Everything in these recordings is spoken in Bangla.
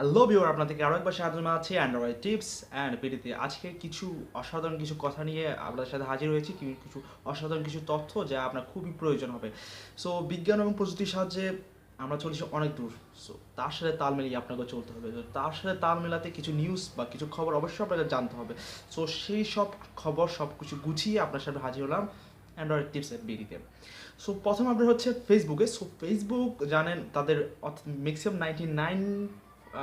হ্যালো বিওর আপনাদেরকে আরও একবার স্বাগত জানাচ্ছি অ্যান্ড্রয়েড টিপস অ্যান্ড পিডিতে আজকে কিছু অসাধারণ কিছু কথা নিয়ে আপনাদের সাথে হাজির হয়েছি কিছু অসাধারণ কিছু তথ্য যা আপনার খুবই প্রয়োজন হবে। সো বিজ্ঞান এবং প্রযুক্তির সাহায্যে আমরা চলেছি অনেক দূর। সো তার সাথে তাল মিলিয়ে আপনাকে চলতে হবে। তার সাথে তাল মেলাতে কিছু নিউজ বা কিছু খবর অবশ্যই আপনাকে জানতে হবে। সো সেই সব খবর, সব কিছু গুছিয়ে আপনার সাথে হাজির হলাম অ্যান্ড্রয়েড টিপস এর বিডিতে সো প্রথম আপডেট হচ্ছে ফেসবুকে সো ফেসবুক জানেন তাদের অর্থাৎ maximum ninety nine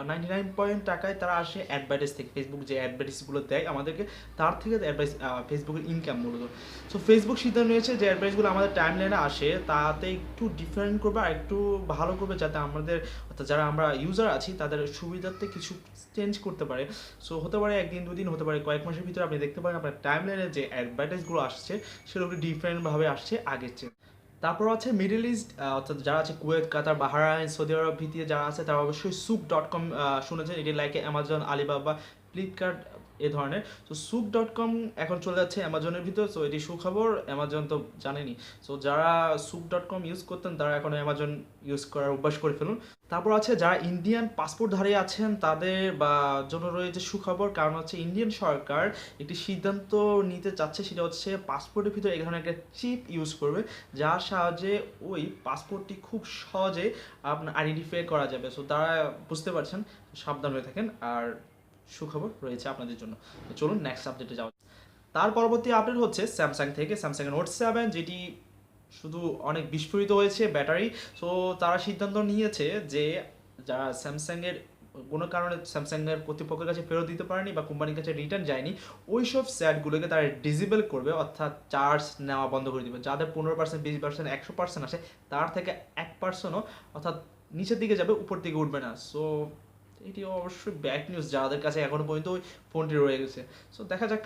ninety nine point টাকায় তারা আসে অ্যাডভার্টাইজ থেকে ফেসবুক যে অ্যাডভার্টাইজগুলো দেয় আমাদেরকে, তার থেকে অ্যাডভাইস ফেসবুকের ইনকাম মূলত। সো ফেসবুক সিদ্ধান্ত নিয়েছে যে অ্যাডভাইসগুলো আমাদের টাইম লাইনে আসে, তাতে একটু ডিফারেন্ট করবে আর একটু ভালো করবে যাতে আমাদের, অর্থাৎ যারা আমরা ইউজার আছি, তাদের সুবিধার্থে কিছু চেঞ্জ করতে পারে। সো হতে পারে একদিন, দুদিন, হতে পারে কয়েক মাসের ভিতরে আপনি দেখতে পারেন আপনার টাইম লাইনে যে অ্যাডভার্টাইজগুলো আসছে, সেগুলো ডিফারেন্টভাবে আসছে আগের চেয়ে। তারপর আছে মিডল ইস্ট অর্থাৎ যারা আছে Kuwait, Qatar, Bahrain, Saudi Arabia ভিত্তিতে যারা আছে তারা অবশ্যই সুক ডট কম শুনেছেন। এটি লাইকে অ্যামাজন আলিবাবা ফ্লিপকার্ট এ ধরনের। তো সুক ডট কম এখন চলে যাচ্ছে অ্যামাজনের ভিতর সো এটি সুখবর, অ্যামাজন তো জানেনি। সো যারা সুক ডট কম ইউজ করতেন, তারা এখন অ্যামাজন ইউজ করার অভ্যাস করে ফেলুন। তারপর আছে যারা ইন্ডিয়ান পাসপোর্টধারী আছেন, তাদের বা জন্য রয়েছে সুখবর, কারণ হচ্ছে ইন্ডিয়ান সরকার একটি সিদ্ধান্ত নিতে চাচ্ছে, সেটা হচ্ছে পাসপোর্টের ভিতরে এই ধরনের একটা চিপ ইউজ করবে, যার সাহায্যে ওই পাসপোর্টটি খুব সহজে আপনার আইডেন্টিফাই করা যাবে। সো তারা বুঝতে পারছেন, সাবধান হয়ে থাকেন। আর সুখবর রয়েছে আপনাদের জন্য। চলুন নেক্সট আপডেটে যাওয়া। তার পরবর্তী আপডেট হচ্ছে স্যামসাং থেকে স্যামসাং নোট সেভেন যেটি শুধু অনেক বিস্ফোরিত হয়েছে ব্যাটারি। সো তারা সিদ্ধান্ত নিয়েছে যে যারা স্যামসাংয়ের কোনো কারণে স্যামসাংয়ের কর্তৃপক্ষের কাছে ফেরত দিতে পারেনি বা কোম্পানির কাছে রিটার্ন যায়নি ওই সব স্যাটগুলোকে তারা ডিজেবল করবে, অর্থাৎ চার্জ নেওয়া বন্ধ করে দিবে। যাদের পনেরো পার্সেন্ট বিশ পার্সেন্ট একশো পার্সেন্ট আসে, তার থেকে এক পার্সেন্টও অর্থাৎ নিচের দিকে যাবে, উপর দিকে উঠবে না। সো এটি অবশ্যই ব্যাড নিউজ যাদের কাছে এখনও পর্যন্ত ওই ফোনটি রয়ে গেছে। সো দেখা যাক।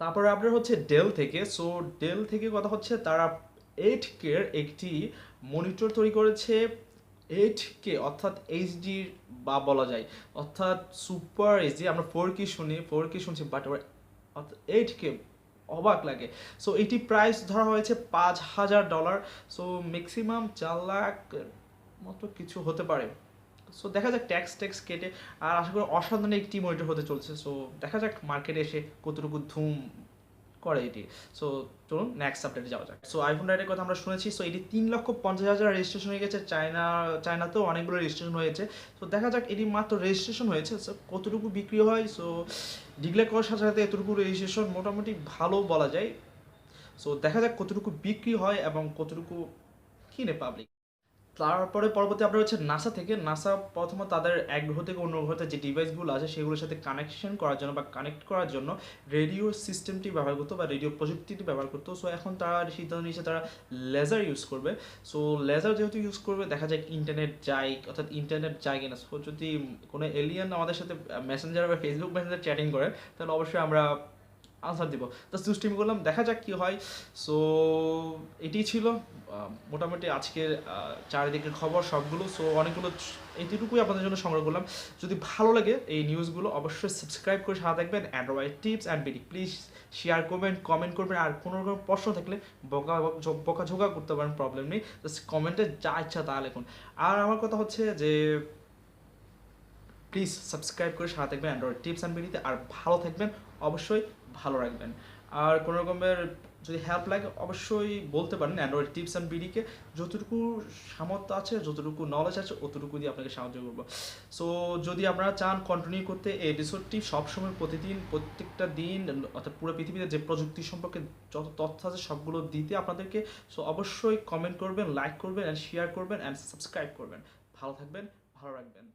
তারপরে আপনার হচ্ছে ডেল থেকে। সো ডেল থেকে কথা হচ্ছে তারা এইট কের একটি মনিটর তৈরি করেছে। এইট কে অর্থাৎ এইচডি বা বলা যায়। অর্থাৎ সুপার এইচডি আমরা ফোর কে শুনি ফোর কে শুনছি বাট অর্থাৎ এইট কে অবাক লাগে। সো এটি প্রাইস ধরা হয়েছে পাঁচ হাজার ডলার সো ম্যাক্সিমাম চার লাখ মতো কিছু হতে পারে। সো দেখা যাক ট্যাক্স ট্যাক্স কেটে, আর আশা করি অসাধারণ একটি মনিটর হতে চলছে। সো দেখা যাক মার্কেটে এসে কতটুকু ধুম করে এটি। সো চলুন নেক্সট আপডেটে যাওয়া যাক। সো আইফোন রাইডের কথা আমরা শুনেছি। সো এটি তিন লক্ষ পঞ্চাশ হাজার রেজিস্ট্রেশন হয়ে গেছে। চায়না চায়নাতেও অনেকগুলো রেজিস্ট্রেশন হয়েছে। সো দেখা যাক এটি মাত্র রেজিস্ট্রেশন হয়েছে। সো কতটুকু বিক্রি হয়? সো ডিক্লেয়ার করার সাথে সাথে এতটুকু রেজিস্ট্রেশন মোটামুটি ভালো বলা যায়। সো দেখা যাক কতটুকু বিক্রি হয় এবং কতটুকু কিনে পাবলিক তারপরে পরবর্তী আপনার হচ্ছে নাসা থেকে। নাসা প্রথমত তাদের এক গ্রহ থেকে অন্য গ্রহতে যে ডিভাইসগুলো আছে, সেগুলোর সাথে কানেকশন করার জন্য বা কানেক্ট করার জন্য রেডিও সিস্টেমটি ব্যবহার করতো বা রেডিও প্রযুক্তিটি ব্যবহার করতো। সো এখন তারা সিদ্ধান্ত নিয়েছে তারা লেজার ইউজ করবে। সো লেজার যেহেতু ইউজ করবে, দেখা যায় ইন্টারনেট যায় অর্থাৎ ইন্টারনেট যায় কিনা। সো যদি কোনো এলিয়ান আমাদের সাথে মেসেঞ্জার বা ফেসবুক মেসেঞ্জার চ্যাটিং করে, তাহলে অবশ্যই আমরা আনসার দিব। তো সুস্টিম করলাম দেখা যাক কি হয়। সো এটি ছিল মোটামুটি আজকের চারিদিকের খবর সবগুলো। সো অনেকগুলো এইটুকুই আপনাদের জন্য সংগ্রহ করলাম। যদি ভালো লাগে এই নিউজগুলো অবশ্যই সাবস্ক্রাইব করে সাথে থাকবেন। Android tips and BD please share করবেন কমেন্ট করবেন। আর কোনো রকম প্রশ্ন থাকলে বকা বকা ঝোকা করতে পারেন প্রবলেম নেই। জাস্ট কমেন্টে যা ইচ্ছা তা লিখুন। আর আমার কথা হচ্ছে যে প্লিজ সাবস্ক্রাইব করে সাথে থাকবেন অ্যান্ড্রয়েড টিপস অ্যান্ড বিডিতে আর ভালো থাকবেন, অবশ্যই ভালো রাখবেন। আর কোনো রকমের যদি হেল্প লাগে, অবশ্যই বলতে পারেন অ্যান্ড্রয়েড টিপস অ্যান্ড বিডিকে। যতটুকু সামর্থ্য আছে, যতটুকু নলেজ আছে, অতটুকু দিয়ে আপনাকে সাহায্য করব। সো যদি আপনারা চান কন্টিনিউ করতে, এই এপিসোডটি সবসময় প্রতিদিন, প্রত্যেকটা দিন, অর্থাৎ পুরো পৃথিবীতে যে প্রযুক্তি সম্পর্কে যত তথ্য আছে, সবগুলো দিতে আপনাদেরকে। সো অবশ্যই কমেন্ট করবেন লাইক করবেন অ্যান্ড শেয়ার করবেন অ্যান্ড সাবস্ক্রাইব করবেন। ভালো থাকবেন, ভালো রাখবেন।